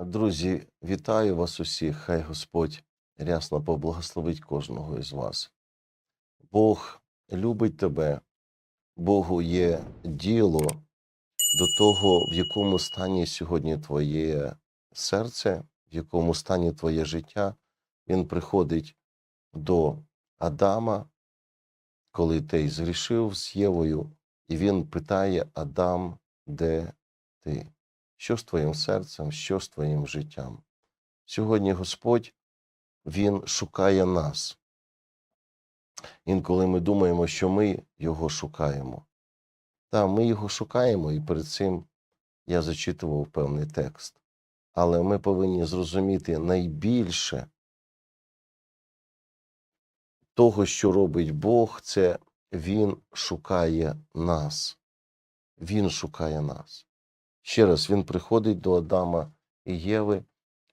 Друзі, вітаю вас усіх. Хай Господь рясно поблагословить кожного із вас. Бог любить тебе, Богу є діло до того, в якому стані сьогодні твоє серце, в якому стані твоє життя. Він приходить до Адама, коли той згрішив з Євою, і він питає Адам, де ти? Що з твоїм серцем, що з твоїм життям? Сьогодні Господь Він шукає нас. Інколи ми думаємо, що ми Його шукаємо. Так, ми його шукаємо, і перед цим я зачитував певний текст. Але ми повинні зрозуміти найбільше того, що робить Бог, це Він шукає нас. Він шукає нас. Ще раз, він приходить до Адама і Єви,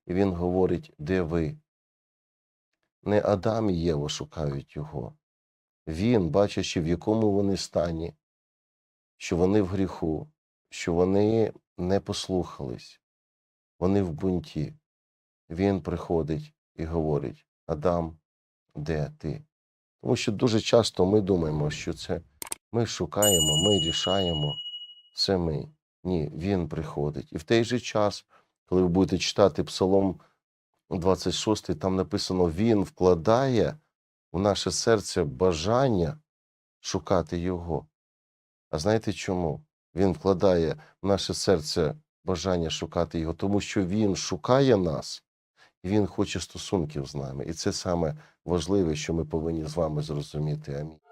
і він говорить, де ви? Не Адам і Єва шукають його. Він, бачачи, в якому вони стані, що вони в гріху, що вони не послухались, вони в бунті. Він приходить і говорить: Адам, де ти? Тому що дуже часто ми думаємо, що це ми шукаємо, ми рішаємо, це ми. Ні, він приходить. І в той же час, коли ви будете читати Псалом 26, там написано: Він вкладає в наше серце бажання шукати Його. А знаєте чому? Він вкладає в наше серце бажання шукати Його, тому що Він шукає нас, і Він хоче стосунків з нами. І це саме важливе, що ми повинні з вами зрозуміти. Амінь.